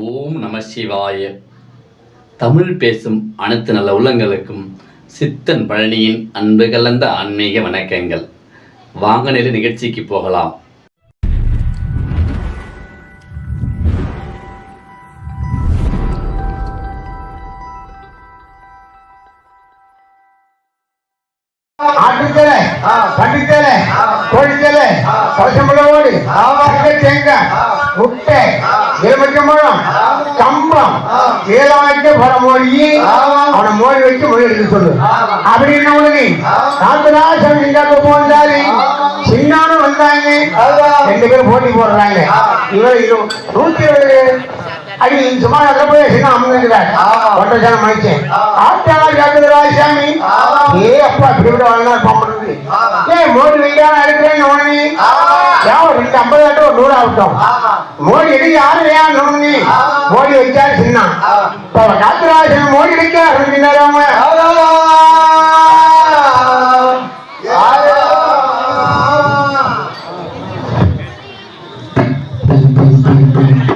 ஓம் நம சிவாய. தமிழ் பேசும் அனைத்து நல்ல உள்ளங்களுக்கும் சித்தன் பழனியின் அன்பு கலந்த ஆன்மீக வணக்கங்கள். வாங்க நேர நிகழ்ச்சிக்கு போகலாம். பண்டித்தலை கோழித்தலை முட்டை எலுமிச்சம்பழம் கம்பம் இதெல்லாம் வைக்க போற மோடி மோடி வச்சு மொழி எடுக்க சொல்லு. அப்படின்னு உனக்கு? காந்தராசன் இங்க போந்தாரு சின்னானும் வந்தாங்க ரெண்டு பேரும் போட்டி போடுறாங்க இவர் நூத்தி ஏழு அடி சும்மா அதில் போய் சின்ன அமுங்கிறார் ஒன்றரை ஜனம் மனுஷன் ஆட்டாளா காட்டுகிறார் சாமி? ஏ அப்பா இப்படி விட வாழ்னா பாம்படுது ஏ மோடி வைக்காம இருக்கிறேன்னு உடனே. யாவும் ரெண்டு ஐம்பது ஆட்டம் ஒரு நூறு ஆகட்டும். மோடி எடு யாரும் ஏன் நோனி மோடி வைக்காரு சின்ன. இப்ப காத்துராஜன் மோடி வைக்க அப்படின்னாரு அவங்க. நேர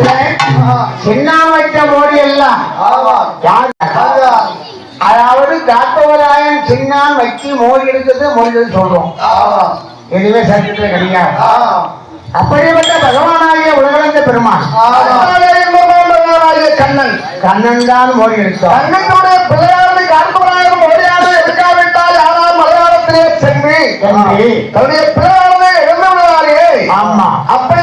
மலையாளத்துல சின்ன வைத்த மோடி எல்லாம்? அதாவது காத்தவராயன் சின்னான் வச்சு மோடி எடுக்கிறது மோடி சொல்றோம். எதுவுமே சட்டத்துல கிடையாது. அப்படிப்பட்ட பகவானாகிய உலகளந்த பெருமான் கண்ணன். கண்ணன் தான் மோடி எடுத்தார். கண்ணனுடைய பிள்ளையாரது காண்பவராயும் மொழியாக எடுக்காவிட்டால் யாரால் மலையாளத்திலே சென்று. தன்னுடைய பிள்ளையாரதை இழந்தவர்களாலே ஆமா. அப்படி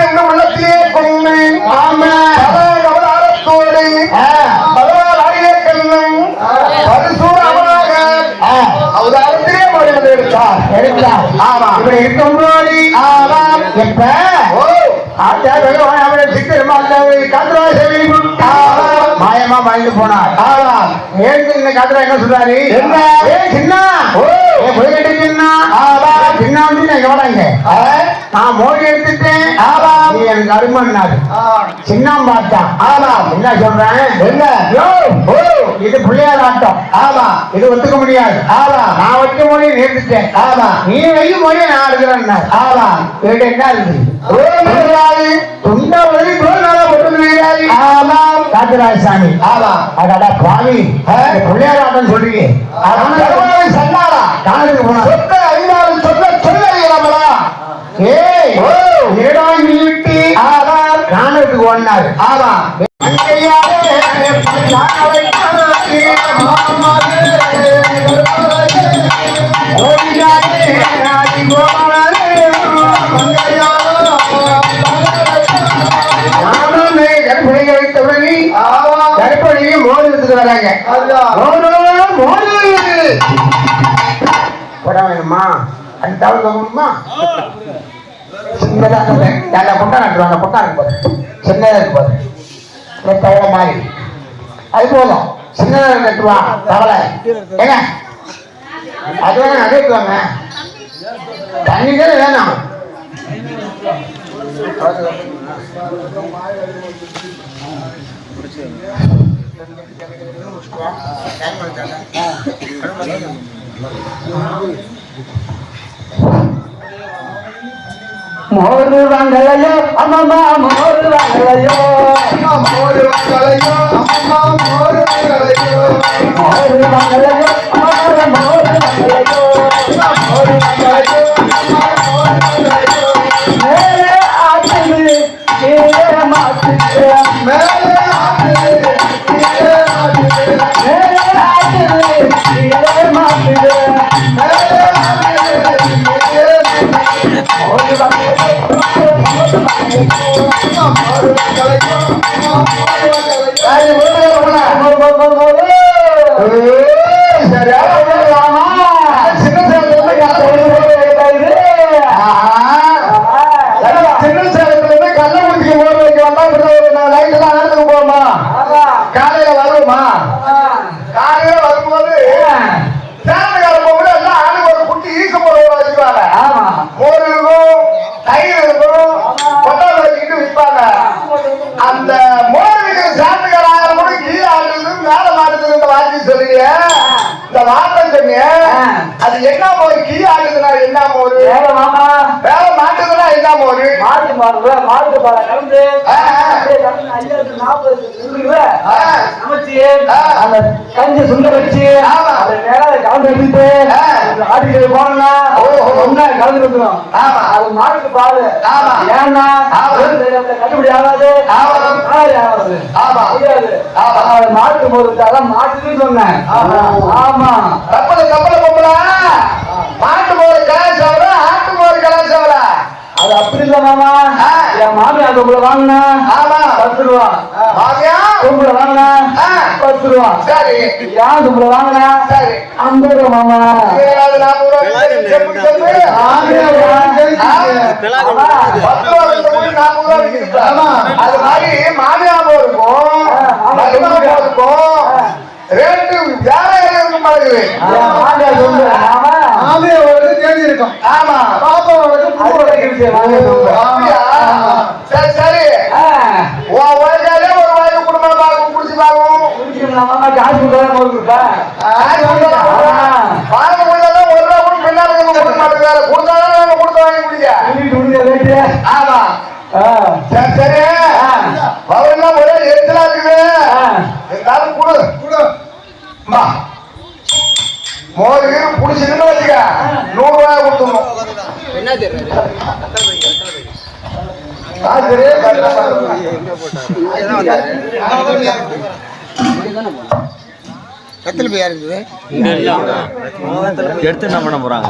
எடுத்தார் எடுத்தார். ஆமா. இப்படி இருக்கும்போது ஆமாம். எப்ப? ஓ. ஆத்தா பகவான் அவரை சித்திரமா கதிராசவி மாயமா மறைந்து போனார் ஆமாம். ஏன் இந்த என்ன சொல்றாரு? என்ன? ஏ சின்ன. போய்கிட்டு சின்ன. சின்ன வந்து வராங்க ஆ. நான் மோடி எடுத்துட்டேன். நீ எனக்கு அருமன்னாரு ஆ. சின்னம் பார்த்தான் ஆமாம். என்ன சொல்றேன்? என்ன? இது பிள்ளையார் ஆட்டம். ஆமா. இது ஒத்துக்க முடியாது. ஆமா. நான் வச்ச மொழியை நேர்த்துட்டேன் ஆமா. நீ வை மொழியை நான் எடுக்கிறேன் ஆமா. கேட்டு என்ன இருக்குது? துண்டா தோல்நாள போட்டு ஆமாம் காத்தராஜசாமி ஆமா. அடடா பாவி இந்த பிள்ளையார் ஆட்டம் சொல்றீங்க சொன்னாரா? காணதுக்கு போனா. சொத்தை ஐந்தாலும் சொல்ல சொல்ல இயலாமலா ஏய் ஓ. ஏடா நீ விட்டு ஆமாம் காணதுக்கு ஒன்னாரு. ஆமா. ஆமா எடுத்துட்டு வராங்க வேணுமா அது தவிர முடியுமா சின்னதா சொல்றேன். நல்ல கொட்டா நட்டுவாங்க கொட்டா இருக்கு தவளை மாதிரி. அது போதும். சின்னதா நட்டுவா தவளை. ஏங்க அது வேணா நகைக்குவாங்க தண்ணி தானே வேணும். மோரு வாங்கலையோ அம்மம்மா மோரு வாங்கலையோ அம்மா மோரு வாங்கலையோ அம்மம்மா மோரு வாங்கலையோ மோரு வாங்கலையோ அம்மா மோரு வாங்கலையோ மோரு வாங்கலையோ அது என்ன மோர்? கீழே ஆடுதுன்னா என்ன என்ன மோர் மாட்டு மாடு பாலை கலந்து ஐயாயிரத்து நாற்பது. சமைச்சு. அந்த கஞ்சி சுண்ட வச்சு. அதை மேல கலந்து ஆ. ஆட்டுக்கு போனா. ஒன்னா கலந்து ஆமா. அது மாட்டுக்கு பால். ஏன்னா கட்டுப்படி ஆகாது. ஆகாது, ஆகாது ஆமா. முடியாது ஆமா. அது மாட்டு போறது மாட்டுன்னு சொன்னேன் ஆமா. கப்பல கப்பல பொம்பளை மாட்டு மோர் கலாச்சாரம் அது அப்படி இல்ல மாமா. ஆ. என் மாமியார் தொம்பளை வாங்கினா ஆமா. பத்து ரூபா மாமியா? தொம்பளை வாங்கினா. பத்து ரூபா சரி. யார் தொம்பளை வாங்கினா? சரி. ஐம்பது ரூபா மாமா. அது மாதிரி மாமியா போருக்கும் ரேட்டு வேற இருக்கும் தொம்பளை மாமா ஆமா. அது வரைக்கும் விஷயம் மாமியார் தொம்பளை. அப்படியா? சரி சரி. ஆ. உன் வயசாலே ஒரு வாய்ப்பு குடும்பம் பார்க்கும் குடிச்சு மாமா காசு கொடுத்தா போது கொடுப்பா வாங்க முடியாதான் ஒரு ரூபா கூட பின்னாடி கொடுக்க மாட்டேங்கிறாரு கொடுத்தாதான் நாங்க கொடுத்து வாங்கி குடிக்க? ஆமா. சரி சரி. ஆ. அவரெல்லாம் ஒரே எரிச்சலா இருக்குது. இருந்தாலும் கொடு. கொடு. அம்மா. மோர் கீர் புடிச்சுன்னு வச்சுக்க. நூறு ரூபாய் கொடுத்துடணும் கத்தில் போய் இருக்குது எடுத்து என்ன பண்ண போறாங்க?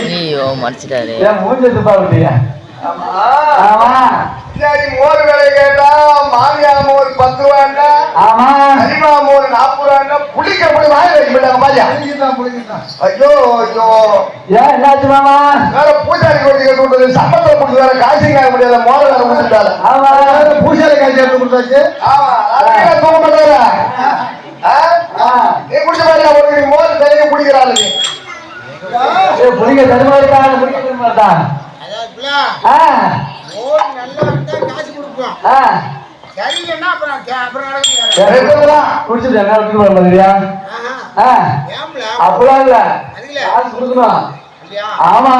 ஐயோ மறைச்சிட்டாரு. சரி மோர் விலை கேட்டா மாமியா மோர் பத்து ரூபாண்டா ஆமா. நாற்பது ரூபாண்டா புளிக்க அப்படி வாங்கி வைக்க மாட்டாங்க பாஜா ஐயோ ஐயோ. ஏன் என்னாச்சு மாமா? வேற பூஜாரி கோட்டி கட்டு விட்டது சம்பளத்தை கொடுத்து வேற காசு காய முடியாத மோர வேற கொடுத்துட்டாரு. ஆமா. பூஜாரி காசு எடுத்து கொடுத்தாச்சு? ஆமா அதுக்கே தூக்க மாட்டாரா ஆ. நீ குடிச்ச மாதிரி ஒரு நீ மோர் நீ. ஏய், புளிக்க தருமா இருக்கா புளிக்க தருமா இருக்கா ஆ. ஆ சரியில்லைன்னா அப்புறம் கே- அப்புறம் சரி, குடிச்சிட்டு என்ன விட்டுட்டு போற மாதிரியா அப்படிலாம் இல்ல. காசு கொடுக்கணும். ஆமா.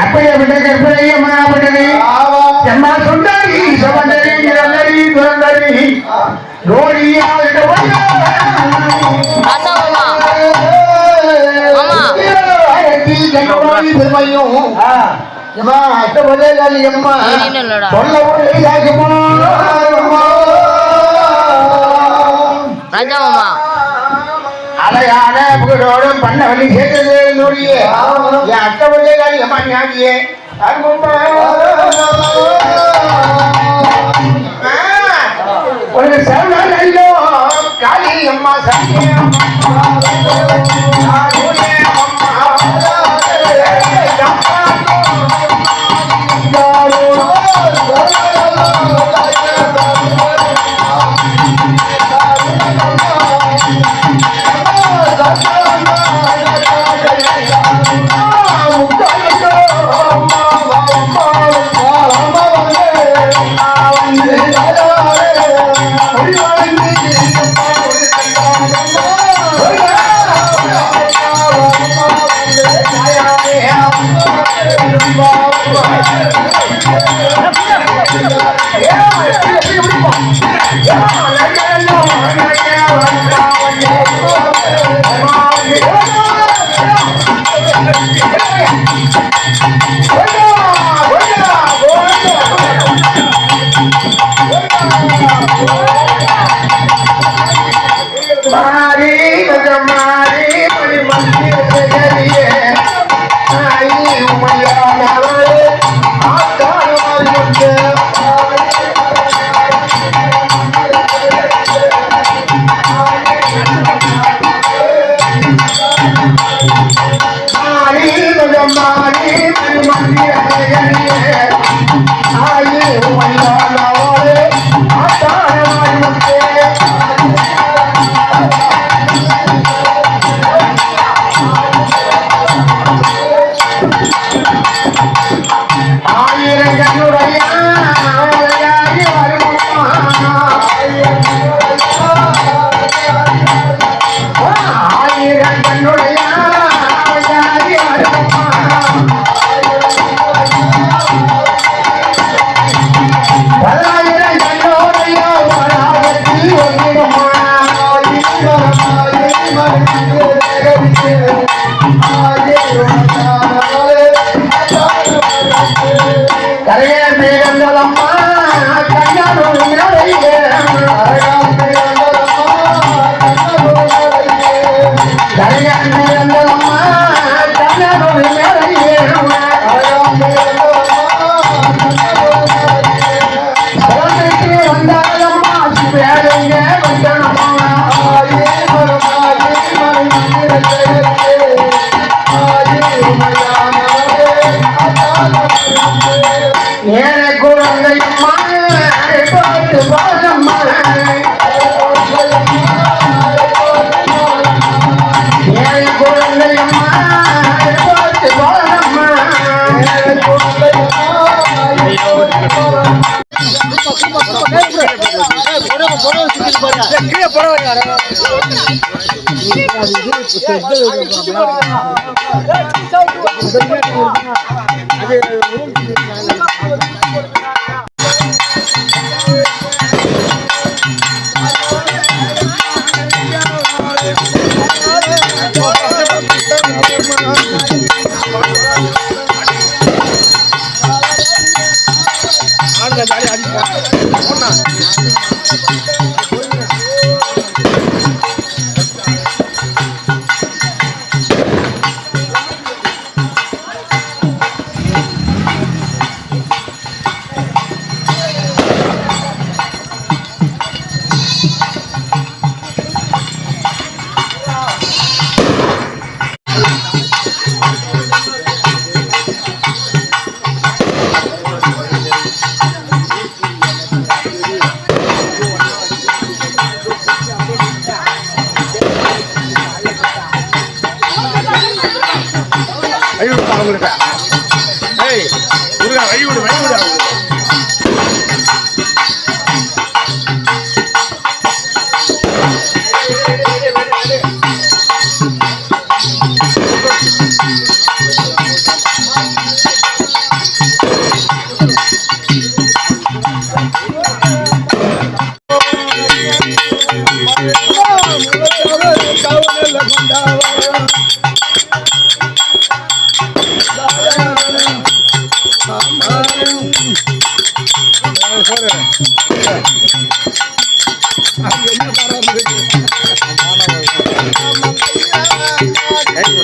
அப்படியே விட கற்பனை அம்மா விட்டது எம்மா சுந்தரி சமந்தரி நிரந்தரி துரந்தரி. ரோடியால் பெருமையும் ஆ, அம்மா அட்ட முதலாளி அம்மா. சொல்ல புகழோடும் பண்ண வழி என் சரணோ காளி சத்தியம் Thank you. அது என்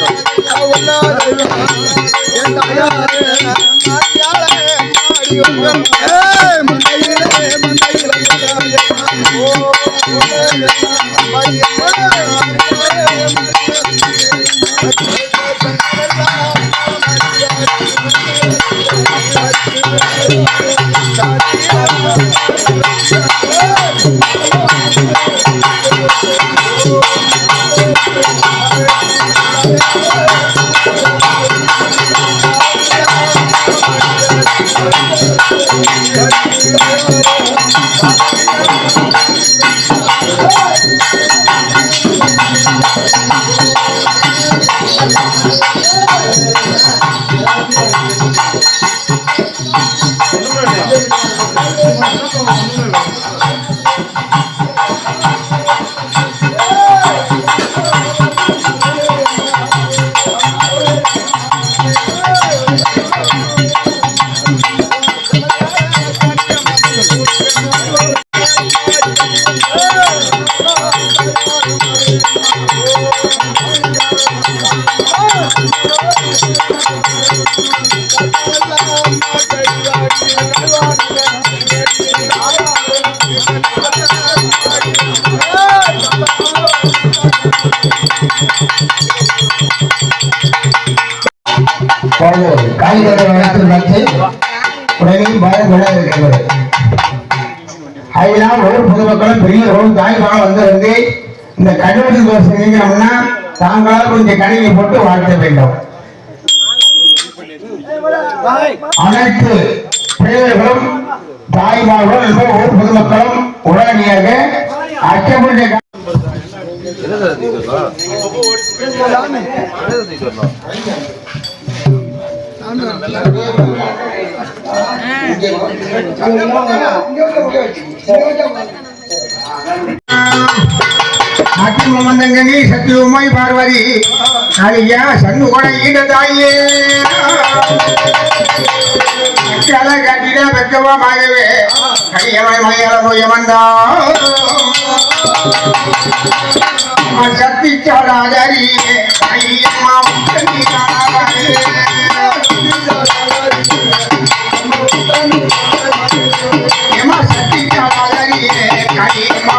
தாயாரே மாடியோ காய்கறி வளர்த்து வச்சு உடனே பயம் கொள்ள இருக்கிறது அதனால் ஒரு பொதுமக்களும் பெரியவர்களும் வந்து வந்து இந்த கண்டுபிடி தோசை தாங்களால் கொஞ்சம் கணினி போட்டு வாழ்த்த வேண்டும் அனைத்து பேரர்களும் தாய்மார்களும் ஒவ்வொரு பொதுமக்களும் உடனடியாக அச்சமுடைய Thank you. நாட்டின் மமந்தங்கனி சத்தியமாய் பார்வதி. அழியா சன்னு கூட தாயே. கல கட்டிட வெக்கமாகவே கையமாய் மலையாள நோயமந்தா சக்தி சாடாதரியே ஐயம்மா சக்தி சாடாதரியே கையம்மா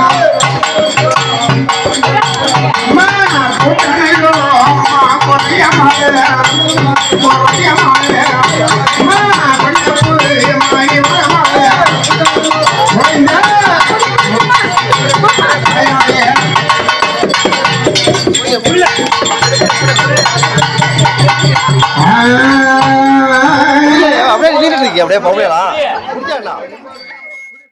அப்படியே நின்றுட்டு இருக்கீங்க அப்படியே பொம்பளையா